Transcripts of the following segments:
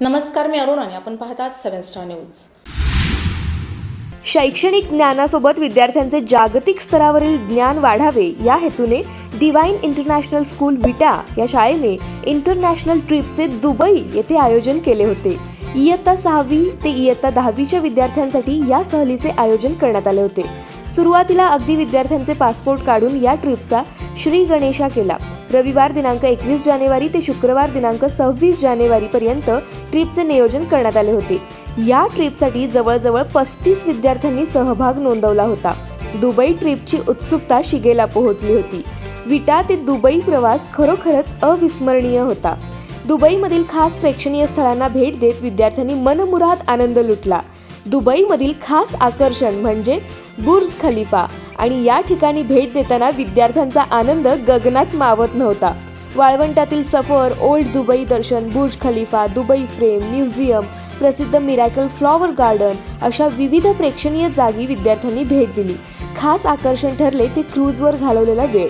नमस्कार मी अरुण आणि आपण पाहतात सेव्हन स्टार न्यूज. शैक्षणिक ज्ञानासोबत विद्यार्थ्यांचे जागतिक स्तरावरील ज्ञान वाढावे या हेतूने डिवाईन इंटरनॅशनल स्कूल विटा या शाळेने इंटरनॅशनल ट्रिपचे दुबई येथे आयोजन केले होते. इयत्ता सहावी ते इयत्ता दहावीच्या विद्यार्थ्यांसाठी या सहलीचे आयोजन करण्यात आले होते. सुरुवातीला अगदी विद्यार्थ्यांचे पासपोर्ट काढून या ट्रिपचा श्री गणेशा केला. रविवार दिनांक एकवीस जानेवारी ते शुक्रवार दिनांक सव्वीस जानेवारी पर्यंत ट्रिपचे नियोजन करण्यात आले होते. या ट्रिपसाठी जवळजवळ पस्तीस विद्यार्थ्यांनी सहभाग नोंदवला होता. दुबई ट्रिपची उत्सुकता शिगेला पोहोचली होती. विटा ते दुबई प्रवास खरोखरच अविस्मरणीय होता. दुबईमधील खास प्रेक्षणीय स्थळांना भेट देत विद्यार्थ्यांनी मनमुराद आनंद लुटला. दुबईमधील खास आकर्षण म्हणजे बुर्ज खलिफा. आणि या ठिकाणी भेट देताना विद्यार्थ्यांचा आनंद गगनात मावत नव्हता. वाळवंटातील सफर ओल्ड दुबई दर्शन Burj Khalifa Dubai frame museum प्रसिद्ध मिरॅकल फ्लॉवर गार्डन अशा विविध प्रेक्षणीय जागी विद्यार्थ्यांनी भेट दिली. खास आकर्षण ठरले ते क्रूजवर घालवलेला वेळ.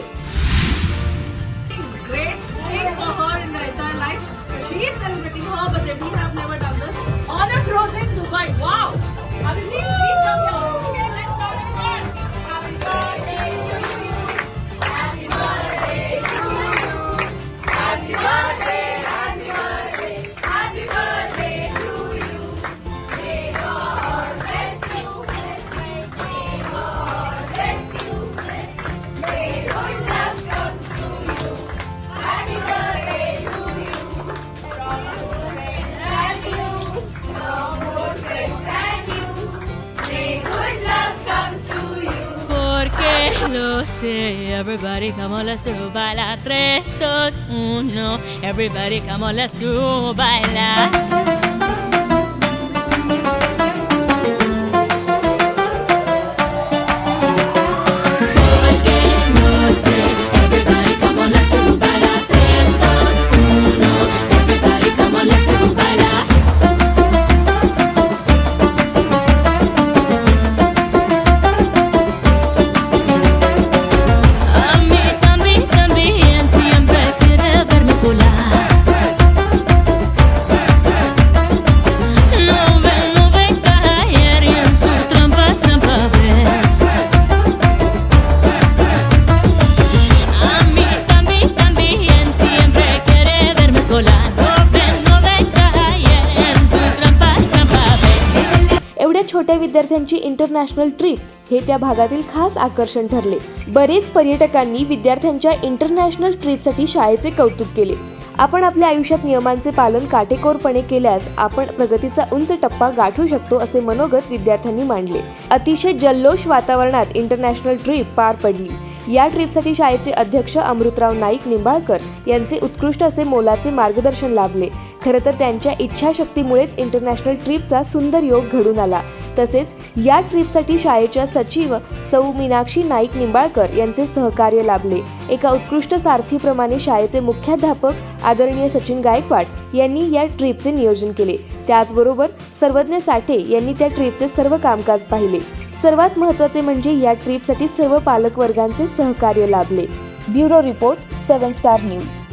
Lo sé, everybody come on, let's do baila. Tres, dos, uno, everybody come on, let's do baila. Sola. छोट्या विद्यार्थ्यांची इंटरनॅशनल ट्रिप हे त्या भागातील खास आकर्षण ठरले. बरेच पर्यटकांनी विद्यार्थ्यांच्या इंटरनॅशनल ट्रिपसाठी शाळेचे कौतुक केले. आपण आपल्या आयुष्यात नियमांचे पालन काटेकोरपणे केल्यास आपण प्रगतीचा उंच टप्पा गाठू शकतो असे मनोगत विद्यार्थ्यांनी मांडले. अतिशय जल्लोष वातावरणात इंटरनॅशनल ट्रिप पार पडली. या ट्रिपसाठी शाळेचे अध्यक्ष अमृतराव नाईक निंबाळकर यांचे उत्कृष्ट असे मोलाचे मार्गदर्शन लाभले. खरं तर त्यांच्या इच्छाशक्तीमुळेच इंटरनॅशनल ट्रिपचा सुंदर योग घडून आला. तसेच या ट्रिपसाठी शाळेच्या सचिव सौ मीनाक्षी नाईक निंबाळकर यांचे सहकार्य लाभले. एका उत्कृष्ट सारथीप्रमाणे शाळेचे मुख्याध्यापक आदरणीय सचिन गायकवाड यांनी या ट्रिपचे नियोजन केले. त्याचबरोबर सर्वज्ञ साठे यांनी त्या ट्रिपचे सर्व कामकाज पाहिले. सर्वात महत्त्वाचे म्हणजे या ट्रिपसाठी सर्व पालकवर्गांचे सहकार्य लाभले. Bureau report seven star news.